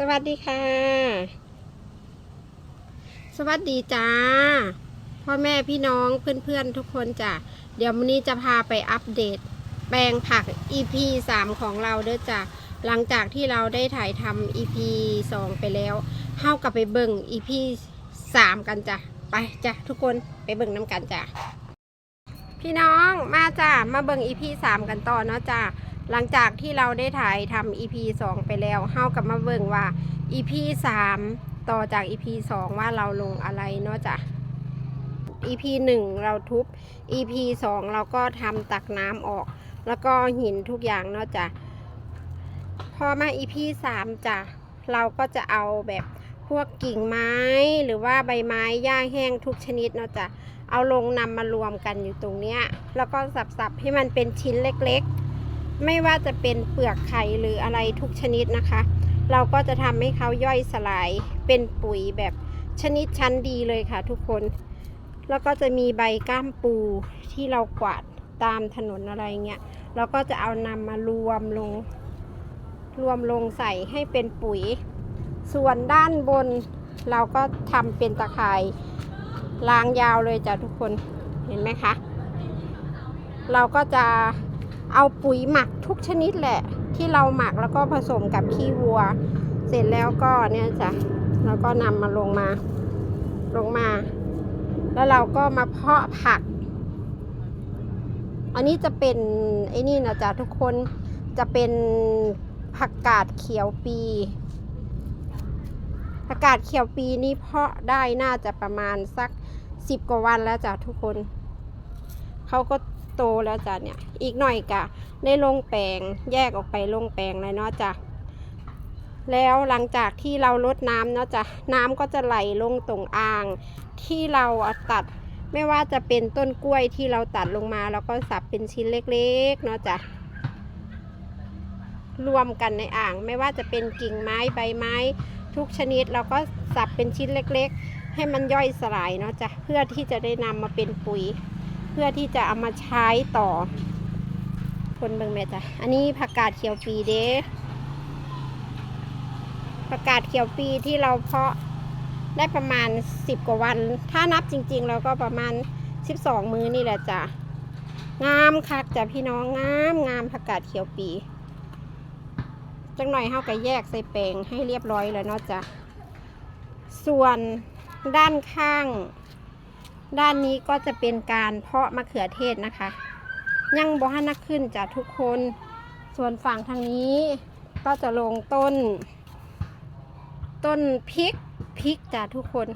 สวัสดีค่ะ สวัสดีจ้า พ่อแม่พี่น้องเพื่อนๆทุกคนจ้ะ เดี๋ยววันนี้จะพาไปอัปเดต แปลงผัก EP 3 ของเราเด้อจ้ะ หลังจากที่เราได้ถ่ายทำ EP 2 ไปแล้วเฮากลับไปเบิ่ง EP 3 กันจ้ะ ไปจ้ะทุกคนไปเบิ่งน้ำกันจ้ะ พี่น้องมาจ้ะมาเบิ่ง EP 3 กันต่อเนาะจ้ะ หลังจากที่เราได้ถ่ายทำ EP 2 ไปแล้วเฮากลับมาเบิ่งว่า EP 3 ต่อจาก EP 2 ว่าเราลงอะไรเนาะจ้ะ EP 1 เราทุบ EP 2 เราก็ทำตักน้ำออก แล้วก็หินทุกอย่างเนาะจ้ะ พอมา EP 3จ้ะ เราก็จะเอาแบบพวกกิ่งไม้หรือว่าใบไม้หญ้าแห้งทุกชนิดเนาะจ้ะ เอาลงนำมารวมกันอยู่ตรงเนี้ย แล้วก็สับๆให้มันเป็นชิ้นเล็กๆ ไม่ว่าจะเป็นเปลือกไข่หรืออะไรทุกชนิดนะคะ เราก็จะทำให้เขาย่อยสลายเป็นปุ๋ยแบบชนิดชั้นดีเลยค่ะทุกคน แล้วก็จะมีใบก้ามปูที่เรากวาดตามถนนอะไรเงี้ยเราก็จะเอานำมารวมลง รวมลงใส่ให้เป็นปุ๋ย ส่วนด้านบนเราก็ทำเป็นตะข่ายลางยาวเลยจ้ะทุกคนเห็นไหมคะ เราก็จะ เอาปุ๋ยหมักทุกชนิดแหละ ที่เราหมักแล้วก็ผสมกับขี้วัว เสร็จแล้วก็เนี่ยจ้ะเราก็นำมาลงมาลงมา แล้วเราก็มาเพาะผัก อันนี้จะเป็นไอ้นี่นะจ๊ะทุกคนจะเป็นผักกาดเขียวปีผักกาดเขียวปีนี่เพาะได้น่าจะประมาณสักสิบกว่าวันแล้วจ้ะทุกคน เขาก็ โตแล้วจ้ะเนี่ย อีกหน่อยกะได้ลงแปลงแยกออกไปลงแปลงเลยเนาะจ้ะแล้วหลังจากที่เราลดน้ำเนาะจ้ะน้ำก็จะไหลลงตรงอ่าง ที่เราตัดไม่ว่าจะเป็นต้นกล้วยที่เราตัดลงมา แล้วก็สับเป็นชิ้นเล็กๆเนาะจ้ะรวมกันในอ่างไม่ว่าจะเป็นกิ่งไม้ใบไม้ ทุกชนิดเราก็สับเป็นชิ้นเล็กๆ ให้มันย่อยสลายเนาะจ้ะเพื่อที่จะได้นำมาเป็นปุ๋ย พื่อที่จะเอามาใช้ต่อ คนเบิ่งแม่จ้ะอันนี้ผักกาดเขียวปีเด้ผักกาดเขียวปีที่เราเพาะได้ประมาณ 10 กว่าวัน ถ้านับจริงๆเราก็ประมาณ 12 มื้อนี่แหละจ้ะงามคักจ้ะพี่น้องงามงามผักกาดเขียวปีจังหน่อยเฮาก็แยกใส่แปลงให้เรียบร้อยแล้วเนาะจ้ะส่วนด้านข้าง ด้านนี้ก็จะเป็นการเพาะมะเขือเทศนะคะ ยังบ่ฮันนักขึ้นจ้ะทุกคน ส่วนฝั่งทางนี้ก็จะลงต้น ต้นพริกพริกจ้ะทุกคน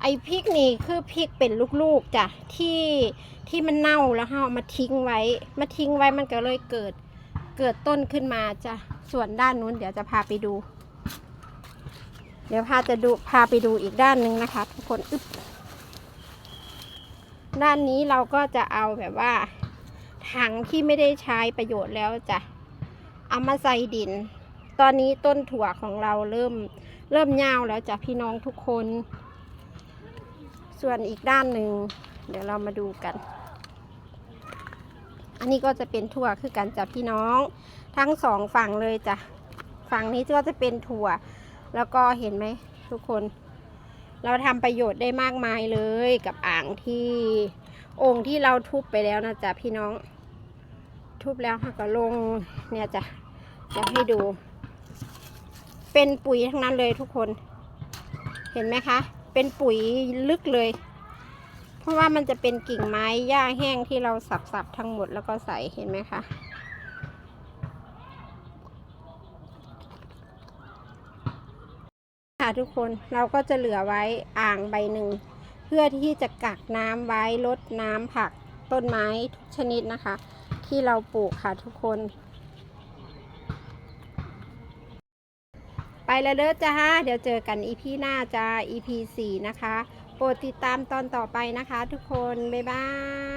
ไอพริกนี่คือพริกเป็นลูกๆจ้ะที่ที่มันเน่าแล้วเฮาเอามาทิ้งไว้ มาทิ้งไว้มันก็เลยเกิดเกิดต้นขึ้นมาจ้ะส่วนด้านนู้นเดี๋ยวจะพาไปดู เดี๋ยวพาจะดูพาไปดูอีกด้านหนึ่งนะคะ ทุกคนอึ๊บ ด้านนี้เราก็จะเอาแบบว่า ถังที่ไม่ได้ใช้ประโยชน์แล้วจะเอามาใส่ดิน ตอนนี้ต้นถั่วของเราเริ่มเริ่มยาวแล้วจ้ะพี่น้องทุกคน ส่วนอีกด้านหนึ่งเดี๋ยวเรามาดูกัน อันนี้ก็จะเป็นถั่วคือกันจ้ะพี่น้อง ทั้งสองฝั่งเลยจ้ะฝั่งนี้ก็จะเป็นถั่ว แล้วก็เห็นไหมทุกคน เราทำประโยชน์ได้มากมายเลยกับอ่างที่องค์ที่เราทุบไปแล้วนะจ๊ะพี่น้อง ทุบแล้วค่ะก็ลงเนี่ยจ้ะจะให้ดู เป็นปุ๋ยทั้งนั้นเลยทุกคน เห็นไหมคะ เป็นปุ๋ยลึกเลย เพราะว่ามันจะเป็นกิ่งไม้หญ้าแห้งที่เราสับๆทั้งหมดแล้วก็ใส่เห็นไหมคะ ค่ะ ทุกคนเราก็จะเหลือไว้อ่างใบหนึ่ง เพื่อที่จะกักน้ำไว้ลดน้ำผักต้นไม้ทุกชนิดนะคะ ที่เราปลูกค่ะทุกคน ไปแล้วเด้อจ้าเดี๋ยวเจอกันอีพีหน้าจ้า EP 4นะคะ โปรดติดตามตอนต่อไปนะคะทุกคน บ๊ายบาย